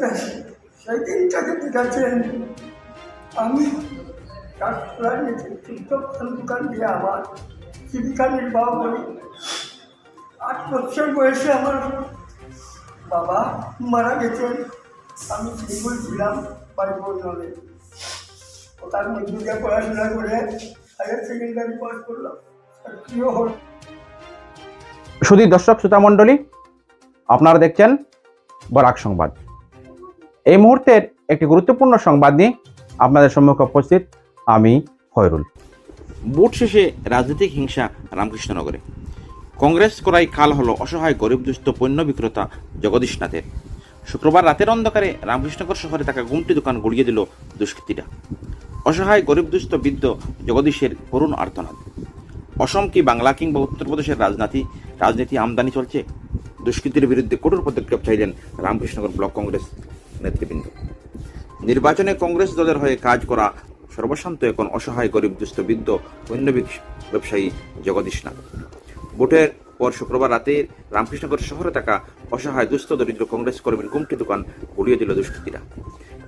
হচ্ছে সেই দিনটাকে দেখাচ্ছেন আমি দোকান দিয়ে আমার জীবিকা নির্বাহ করি। আট বছর বয়সে আমার বাবা মারা গেছেন। আমি ছিলাম পরিপূর্ণে ওটার মধ্যে পড়াশোনা করে হায়ার সেকেন্ডারি পাস করলাম। চাকরিও হল শুধু দর্শক, শ্রোতা মণ্ডলী, আপনারা দেখছেন বরাক সংবাদ। এই মুহূর্তের একটি গুরুত্বপূর্ণ সংবাদ নিয়ে আপনাদের সম্মুখে উপস্থিত আমি ফয়রুল বুট শেষে রাজনৈতিক হিংসা রামকৃষ্ণনগরে। কংগ্রেস করাই কাল হলো অসহায় গরিব দুস্থ পণ্য বিক্রেতা জগদীশ নাথের। শুক্রবার রাতের অন্ধকারে রামকৃষ্ণনগর শহরে থাকা গুমটি দোকান গড়িয়ে দিল দুষ্কৃতীরা। অসহায় গরিব দুস্থ বৃদ্ধ জগদীশের করুণ আর্তনাদ। অসম কি বাংলা কিংবা উত্তরপ্রদেশের রাজনীতি রাজনীতি আমদানি চলছে? দুষ্কৃতির বিরুদ্ধে কঠোর পদক্ষেপ চাইলেন রামকৃষ্ণনগর ব্লক কংগ্রেস। নেতৃবৃন্দ। নির্বাচনে কংগ্রেস দলের হয়ে কাজ করা সর্বশান্ত এখন অসহায় গরিব দুস্থ বৃদ্ধ পণ্য বিক- ব্যবসায়ী জগদীশনাথ ভোটের পর শুক্রবার রাতে রামকৃষ্ণনগর শহরে থাকা অসহায় দুস্থ দরিদ্র কংগ্রেস কর্মীর গুমটি দোকান গুড়িয়ে দিল দুষ্কৃতীরা।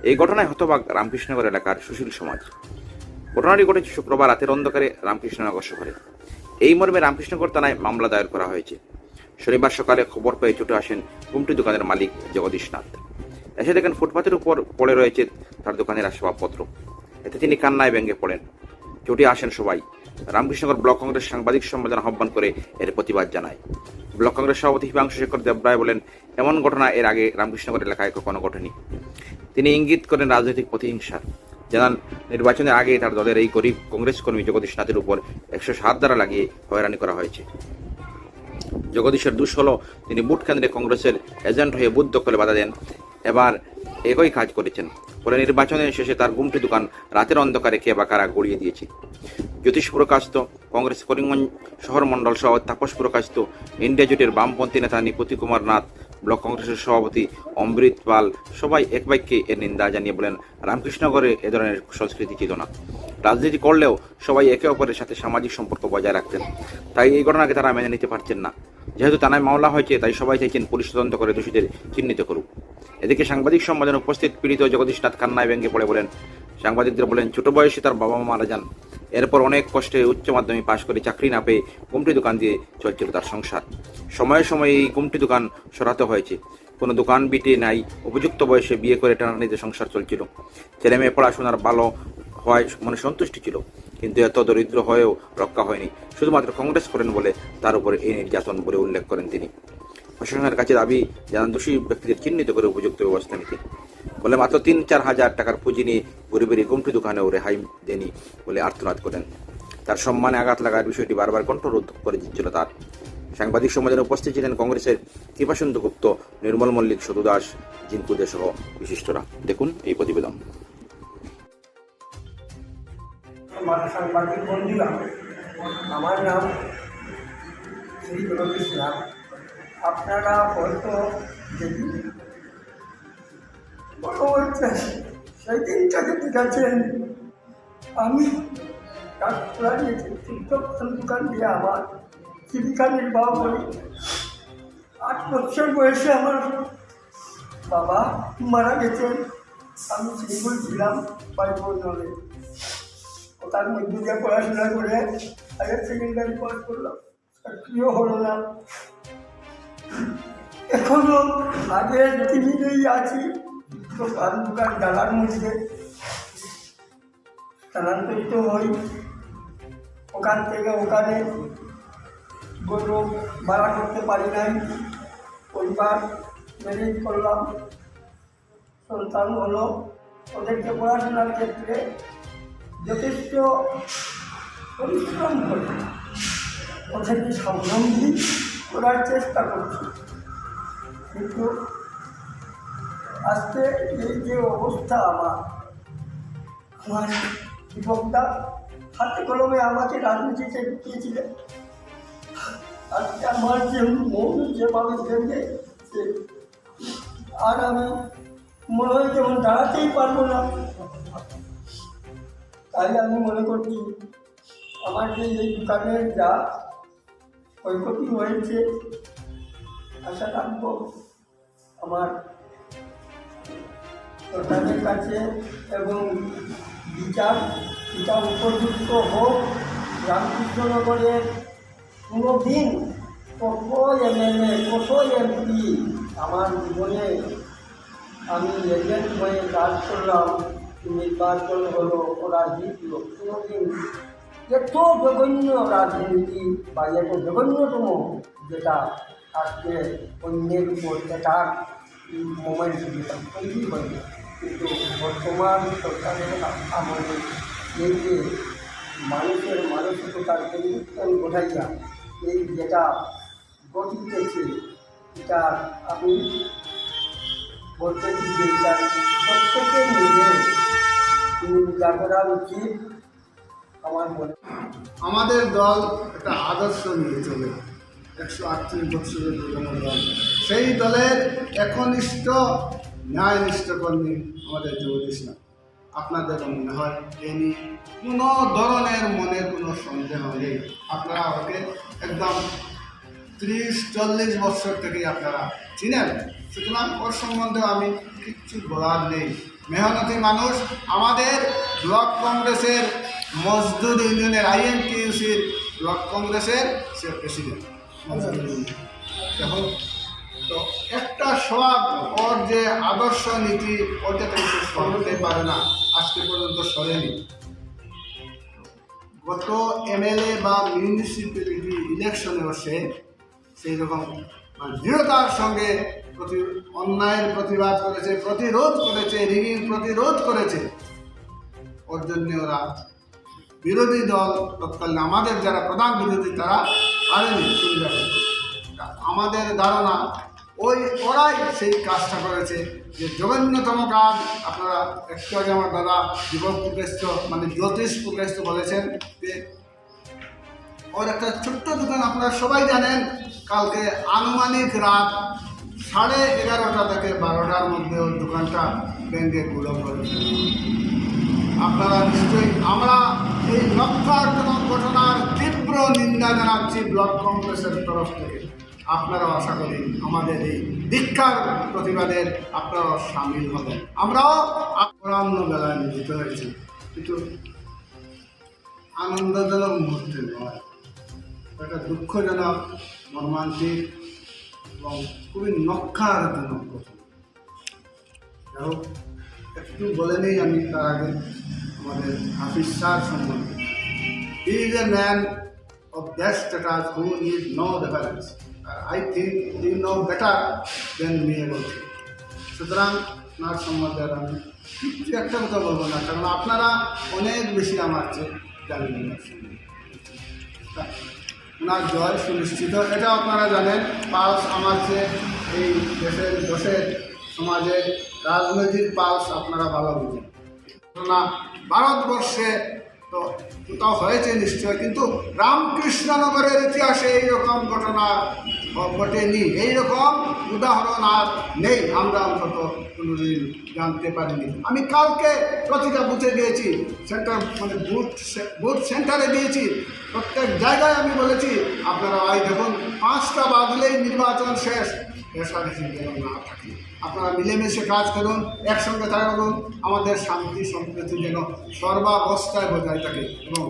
এই ঘটনায় হতবাক রামকৃষ্ণনগর এলাকার সুশীল সমাজ। ঘটনাটি ঘটেছে শুক্রবার রাতের অন্ধকারে রামকৃষ্ণনগর শহরে। এই মর্মে রামকৃষ্ণনগর থানায় মামলা দায়ের করা হয়েছে। শনিবার সকালে খবর পেয়ে ছুটে আসেন গুমটি দোকানের মালিক জগদীশ নাথ। এসে দেখেন ফুটপাথের উপর পড়ে রয়েছে তার দোকানের আসবাবপত্র। এতে তিনি কান্নায় ব্যঙ্গে পড়েন। ছুটে আসেন সবাই। রামকৃষ্ণনগর ব্লক কংগ্রেস সাংবাদিক সম্মেলন আহ্বান করে এর প্রতিবাদ জানায়। ব্লক কংগ্রেস সভাপতি হিমাংশু শেখর দেবরায় বলেন, এমন ঘটনা এর আগে রামকৃষ্ণনগর এলাকায় কখনো ঘটেনি। তিনি ইঙ্গিত করেন রাজনৈতিক প্রতিহিংসার জানান, নির্বাচনের আগে তার দলের এই গরিব কংগ্রেস কর্মী জগদীশ নাথের উপর একশো সাত দ্বারা লাগিয়ে হয়রানি করা হয়েছে। জগদীশের দোষ হল তিনি বুট কেন্দ্রে কংগ্রেসের এজেন্ট হয়ে বুথ দখলে বাধা দেন। এবার একই কাজ করেছেন। ফলে নির্বাচনের শেষে তার গুমটি দোকান রাতের অন্ধকারে কে বা কারা গড়িয়ে দিয়েছে। জ্যোতিষ প্রকাশিত, কংগ্রেস করিমগঞ্জ শহর মণ্ডল সহ তাপস প্রকাশিত, ইন্ডিয়া জোটের বামপন্থী নেতা নিপতি কুমার নাথ ব্লক কংগ্রেসের সভাপতি অমৃত পাল সবাই এক বাক্যে এর নিন্দা জানিয়ে বলেন, রামকৃষ্ণগরে এ ধরনের সংস্কৃতি ছিল না। রাজনীতি করলেও সবাই একে অপরের সাথে সামাজিক সম্পর্ক বজায় রাখতেন। তাই এই ঘটনাকে তারা মেনে নিতে পারছেন না। যেহেতু থানায় মামলা হয়েছে, তাই সবাই চাইছেন পুলিশ তদন্ত করে দোষীদের চিহ্নিত করুক। এদিকে সাংবাদিক সম্মেলনে উপস্থিত পীড়িত জগদীশনাথ খান্নায় ভেঙে পড়ে বলেন সাংবাদিকদের বলেন, ছোট বয়সে তার বাবা মা মারা যান। এরপর অনেক কষ্টে উচ্চ মাধ্যমিক পাশ করে চাকরি না পেয়ে কুমটি দোকান দিয়ে চলছিল তার সংসার। সময়ে সময়ে এই কুমটি দোকান সরাতে হয়েছে। কোনো দোকান বিটে নাই, উপযুক্ত বয়সে বিয়ে করে টানানিতে সংসার চলছিল। ছেলে মেয়ে পড়াশোনার ভালো হওয়ায় মনে সন্তুষ্টি ছিল, কিন্তু এত দরিদ্র হয়েও রক্ষা হয়নি। শুধুমাত্র কংগ্রেস করেন বলে তার উপরে এই নির্যাতন বলে উল্লেখ করেন তিনি। প্রশাসনের কাছে দাবি জানান দোষী ব্যক্তিদের চিহ্নিত করে উপযুক্ত ব্যবস্থা নিতে। বলে মাত্র তিন, চার হাজার টাকার পুঁজি নিয়ে গরিবের এই গুমটি দোকানেও রেহাই দেনি বলে আর্তনাদ করেন। তার সম্মানে আঘাত লাগার বিষয়টি বারবার কণ্ঠরোধ করে দিচ্ছিল তার। সাংবাদিক সমাজের উপস্থিত ছিলেন কংগ্রেসের কৃপাসুন্দর গুপ্ত, নির্মল মল্লিক সদু দাস জিনকু দে সহ বিশিষ্টরা। দেখুন এই প্রতিবেদন। আমার নাম শ্রী আপনারা হয়তো হচ্ছে সেই দিনটাকে দেখাচ্ছেন আমি কাঠপুরা দোকান দিয়ে আমার জীবিকা নির্বাহ করি। আট বছর বয়সে আমার বাবা মারা গেছেন। আমি সিঙ্গুল ছিলাম পরিপূর্ণে ওটার মধ্যে দিয়ে পড়াশোনা করে হায়ার সেকেন্ডারি পাস করলাম। চাকরিও হলো না। এখনও আগের টিভিতেই আছি। দোকান দোকান ডালার মধ্যে। স্থানান্তরিত হই। ওখান থেকে ওখানে গরু ভাড়া করতে পারি নাই। পরিবার ম্যানেজ করলাম সন্তান হলো। ওদেরকে পড়াশোনার ক্ষেত্রে যথেষ্ট পরিশ্রম করি ওদেরকে স্বাবলম্বী করার চেষ্টা করছি। কিন্তু আজকে এই যে অবস্থা আমার আমার যুবকটা হাতে কলমে আমাকে রাজনীতিতে ঢুকিয়েছিলেন আজকে আমার যে মন যেভাবে ভেঙে আর আমি মনে হয় যেমন দাঁড়াতেই পারব না। তাই আমি মনে করছি, আমার যে এই দোকানের যা ক্ষয়ক্ষতি হয়েছে, আশা রাখব আমার সরকারের কাছে এবং বিচার এটা উপযুক্ত হোক, রামকৃষ্ণনগরের কোনো দিন কত এমএলএ কত এমপি আমার জীবনে আমি এজেন্ট হয়ে কাজ করলাম, নির্বাচন হলো ওরা জিতল কোনোদিন এত জঘন্য রাজনীতি বা এত জঘন্যতম যেটা আজকে অন্যের উপর এটার মোমেন্ট যেটা তৈরি কিন্তু বর্তমান সরকারের আমলে এই যে মানুষের মানসিকতার পরিবর্তন ঘটাইয়া এই যেটা ঘটিতেছে, এটা আমি বলতেছি যে প্রত্যেকের মিলে যা করা উচিত আমার মনে। আমাদের দল একটা আদর্শ নিয়ে চলে, একশো আটত্রিশ বছরের দল। সেই দলের একনিষ্ঠ ন্যায়নিষ্ঠ কর্মী আমাদের জগদীশ না আপনাদের মনে হয় এ নিয়ে কোনো ধরনের মনে কোনো সন্দেহ নেই। আপনারা ওকে একদম ত্রিশ, চল্লিশ বছর থেকে আপনারা চিনেন। সুতরাং ওর সম্বন্ধে আমি কিচ্ছু বলার নেই। মেহনতি মানুষ, আমাদের ব্লক কংগ্রেসের মজদুর ইউনিয়নের আইএনটিইউসির ব্লক কংগ্রেসের সে প্রেসিডেন্ট। দেখো তো একটা সব ওর যে আদর্শ নীতি, ওটা সে সরতে পারে না। আজকে পর্যন্ত সরেনি। গত এমএলএ বা মিউনিসিপ্যালিটি ইলেকশনেও সে সেই রকম দৃঢ়তার সঙ্গে প্রতি অন্যায়ের প্রতিবাদ করেছে, প্রতিরোধ করেছে, রিগিং প্রতিরোধ করেছে। ওর জন্য ওরা বিরোধী দল, তৎকালীন আমাদের যারা প্রধান বিরোধী, তারা পারেনি সুবিধা আমাদের ধারণা ওই ওরাই সেই কাজটা করেছে। যে জঘন্যতম কাজ, আপনারা একটু আগে আমার দাদা যুবক প্রকাশ্য মানে জ্যোতিষ প্রকাশ্য বলেছেন যে, ওর একটা ছোট্ট দোকান আপনারা সবাই জানেন, কালকে আনুমানিক রাত সাড়ে এগারোটা থেকে বারোটার মধ্যে ওর দোকানটা ব্যাংকে গুলো করে আপনারা নিশ্চয়ই, আমরা এই লক্ষার্জনক ঘটনার তীব্র নিন্দা জানাচ্ছি ব্লক কংগ্রেসের তরফ থেকে। আপনারাও আশা করি আমাদের এই দীক্ষার প্রতিবাদের আপনারাও সামিল হবেন। আমরাও অপরাহ্ন বেলায় নিয়োজিত হয়েছি। কিন্তু আনন্দজনক মুহূর্তে নয়। একটা দুঃখজনক, মর্মান্তিক এবং খুবই নক্ষারজনক ঘটনা। যাই হোক, একটু বলে নেই আমি তার আগে আমাদের হাফিজ স্যার সম্বন্ধে। Is a man of that status who need no I think he know better than me about সুতরাং ওনার সম্বন্ধে আমি কিছু একটা কথা বলব না, কারণ আপনারা অনেক বেশি আমার চেয়ে জানেন ওনার। জয় সুনিশ্চিত এটা আপনারা জানেন, পালস আমার চেয়ে এই দেশের দেশের সমাজে রাজনৈতিক পালস আপনারা ভালো বুঝেন কেননা ভারতবর্ষে তো কোথাও হয়েছে নিশ্চয়, কিন্তু রামকৃষ্ণনগরের ইতিহাসে এইরকম ঘটনা ঘটেনি। এইরকম উদাহরণ আর নেই, আমরা অন্তত কোনোদিন জানতে পারিনি। আমি কালকে প্রতিটা বুথে গিয়েছি, সেন্টার মানে বুথ বুথ সেন্টারে গিয়েছি, প্রত্যেক জায়গায় আমি বলেছি, আপনারা আই দেখুন, পাঁচটা বাদলেই নির্বাচন শেষ। রেশারেশি যেন না থাকে আপনারা মিলেমিশে কাজ করুন, একসঙ্গে থাকুন, আমাদের শান্তি সম্প্রীতি যেন সর্বাবস্থায় বজায় থাকে এবং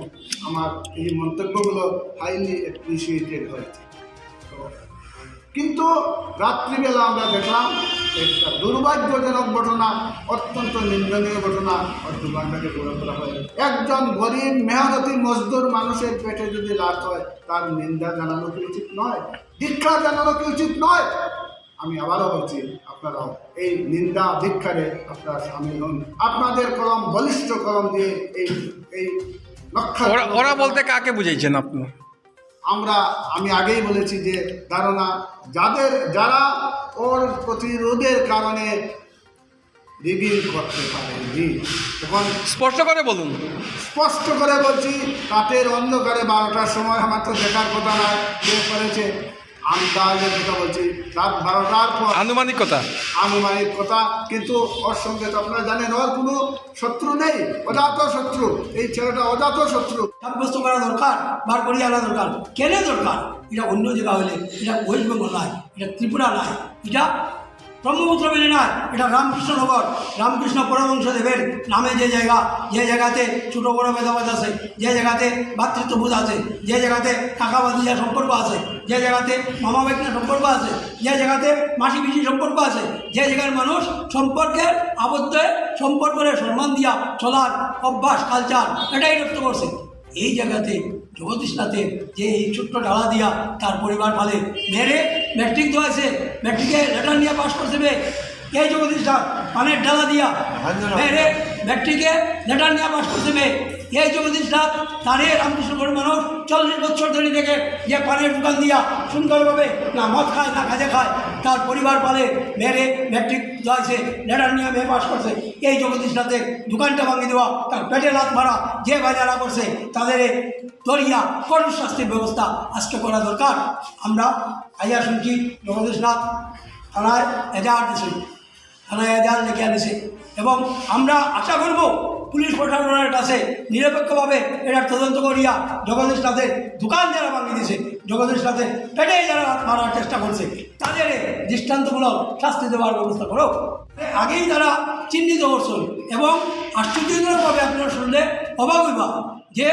আমার এই মন্তব্যগুলো হাইলি অ্যাপ্রিসিয়েটেড হয়েছে। কিন্তু রাত্রিবেলা আমরা দেখলাম একটা দুর্ভাগ্যজনক ঘটনা, অত্যন্ত নিন্দনীয় ঘটনা দোকানটাকে গড়ে তোলা হয়। একজন গরিব মেহনতি মজদুর মানুষের পেটে যদি লাভ হয়, তার নিন্দা জানানো কি উচিত নয়? দীক্ষা জানানো কি উচিত নয়? আমি আবারও বলছি আপনারাও এই নিন্দা দীক্ষারে আপনারা সামিল হন। আপনাদের কলম বলিষ্ঠ কলম দিয়ে এই এই লক্ষ্য ওরা বলতে কাকে বুঝাইছেন আপনি? আমরা আমি আগেই বলেছি যে ধারণা যাদের যারা ওর প্রতিরোধের কারণে রিভিল করতে পারেনি এখন স্পষ্ট করে বলুন। স্পষ্ট করে বলছি রাতের অন্ধকারে বারোটার সময় আমার তো দেখার কথা নয় কে করেছে। আমি তাহলে কথা বলছি রাত বারোটার পর আনুমানিক কথা আনুমানিক কথা কিন্তু ওর সঙ্গে তো আপনারা জানেন ওর কোনো শত্রু নেই অজাত শত্রু। এই ছেলেটা অজাত শত্রু। সাব্যস্ত করা দরকার বার করিয়ে আনা দরকার। কেন দরকার? এটা অন্য জায়গা হলে এটা ওয়েস্ট বেঙ্গল নয় এটা ত্রিপুরা নয় এটা ব্রহ্মপুত্র মেনে নয় এটা রামকৃষ্ণনগর রামকৃষ্ণ পরমংশদেবের নামে যে জায়গা, যে জায়গাতে ছোটো বড় ভেদাভেদ আছে, যে জায়গাতে ভাতৃত্ববোধ আছে, যে জায়গাতে কাকা বাদিজা সম্পর্ক আছে, যে জায়গাতে মামা সম্পর্ক আছে, যে জায়গাতে মাসি পিসি সম্পর্ক আছে, যে জায়গার মানুষ সম্পর্কের আবদ্ধ সম্পর্কের সম্মান দিয়া চলার অভ্যাস কালচার এটাই রপ্ত করছে। এই জায়গাতে জগদীশনাথের যে এই ছোট্ট ডালা দিয়া তার পরিবার পালে মেরে ম্যাট্রিক দেওয়াছে ম্যাট্রিকে লেটার নিয়ে পাশ করছে বে। এই জগদীশনাথ পানের ডালা দিয়া মেরে ম্যাট্রিকে লেটার নিয়ে পাশ করছে বে। এই জগদীশনাথ তারে রামকৃষ্ণপুরের মানুষ, চল্লিশ বছর ধরে দেখে যে পানের দোকান দিয়া সুন্দরভাবে না মদ খায়, না কাজে খায়, তার পরিবার পালে মেরে, ম্যাট্রিক দেওয়াছে লেটার নিয়ে মেয়ে পাশ করছে। এই জগদীশনাথের দোকানটা ভাঙিয়ে দেওয়া, তার পেটে লাত মারা, যে বাজারা করছে, তাদের দরিয়া কঠোর শাস্তির ব্যবস্থা আজকে করা দরকার। আমরা আইয়া শুনছি জগদীশনাথ থানায় এজাহার দিয়েছে থানায় এজাহার লিখে আনিছে এবং আমরা আশা করব পুলিশ প্রশাসনের কাছে নিরপেক্ষভাবে এটার তদন্ত করিয়া জগদীশ নাথের দোকান যারা ভাঙিয়ে দিয়েছে জগদীশনাথের পেটে যারা মারার চেষ্টা করছে, তাদের দৃষ্টান্তমূলক শাস্তি দেওয়ার ব্যবস্থা করো। আগেই তারা চিহ্নিত করছেন এবং আশ্চর্যজনকভাবে আপনারা শুনলে অবাক হইবা যে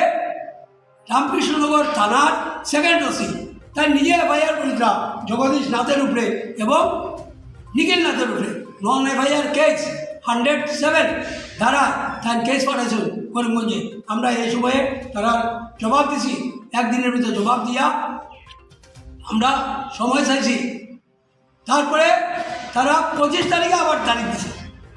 রামকৃষ্ণনগর থানার সেকেন্ড ওসি, তার নিজে এফআইআর করেছিলাম জগদীশ নাথের উপরে এবং নিখিল নাথের উপরে। Non FIR case hundred seven. ধারা তার কেস পাঠাইছেন করিমগঞ্জে। আমরা এই সময়ে তারা জবাব দিছি, একদিনের ভিতরে জবাব দিয়া আমরা সময় চাইছি। তারপরে তারা পঁচিশ তারিখে আবার তারিখ দিছে।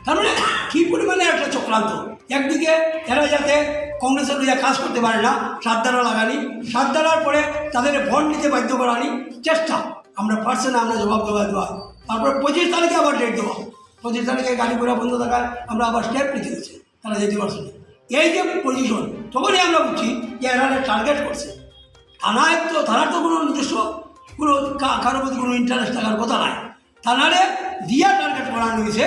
তার মানে কী পরিমাণে একটা চক্রান্ত? একদিকে এরা যাতে কংগ্রেসের লইয়া কাজ করতে পারে না সাতদারা লাগানি সাতদারার পরে তাদের ভোট নিতে বাধ্য করানি চেষ্টা। আমরা পারছে না, আমরা জবাব দেওয়া দেওয়া। তারপরে পঁচিশ তারিখে আবার ডেট দেওয়া। পঁচিশ তারিখে গাড়ি ঘোড়া বন্ধ থাকায় আমরা আবার স্টেপ নিতে হচ্ছে তারা যেতে পারছে না। এই যে পজিশন তখনই আমরা বুঝছি যে এরা টার্গেট করছে। থানায় তো, থানার তো কোনো নিজস্ব, কোনো কারোর প্রতি কোনো ইন্টারেস্ট থাকার কথা নাই। থানারে দিয়া টার্গেট করানো হয়েছে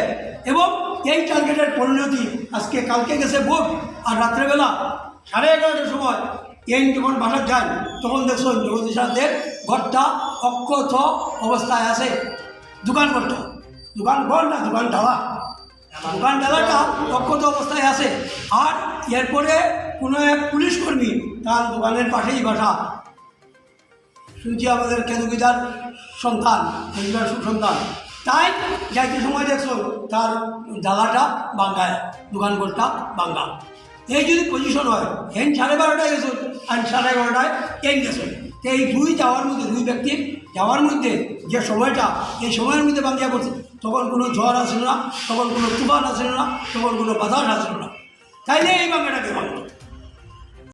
এবং এই টার্গেটের পরিণতি আজকে, কালকে গেছে ভোট আর রাত্রেবেলা সাড়ে এগারোটার সময় এই যখন বাসার যায়, তখন দেখছেন জগদীশাদের ঘরটা অক্ষত অবস্থায় আছে দোকান ঘরটা দোকান ঘর না দোকান ঢালা। দোকান ডালাটা অক্ষত অবস্থায় আছে। আর এরপরে কোনো এক পুলিশ কর্মী তার দোকানের পাশেই বাসা। শুনছি আমাদের কেদুকিদার সন্তান কেদুকিদার সুসন্তান। তাই যাইতে সময় দেখছ তার ডালাটা বাঙ্গায়, দোকান ঘরটা বাঙ্গা। এই যদি পজিশন হয় হেন সাড়ে বারোটায় গেছো আর সাড়ে এগারোটায় ট্রেন গেছো। এই দুই যাওয়ার মধ্যে দুই ব্যক্তির যাওয়ার মধ্যে যে সময়টা, এই সময়ের মধ্যে বাংলা করছে তখন কোনো ঝড় আসলো না, তখন কোনো তুফান আসলো না, তখন কোনো বাতাস আসলো না। তাইলে এই বাংলাটাকে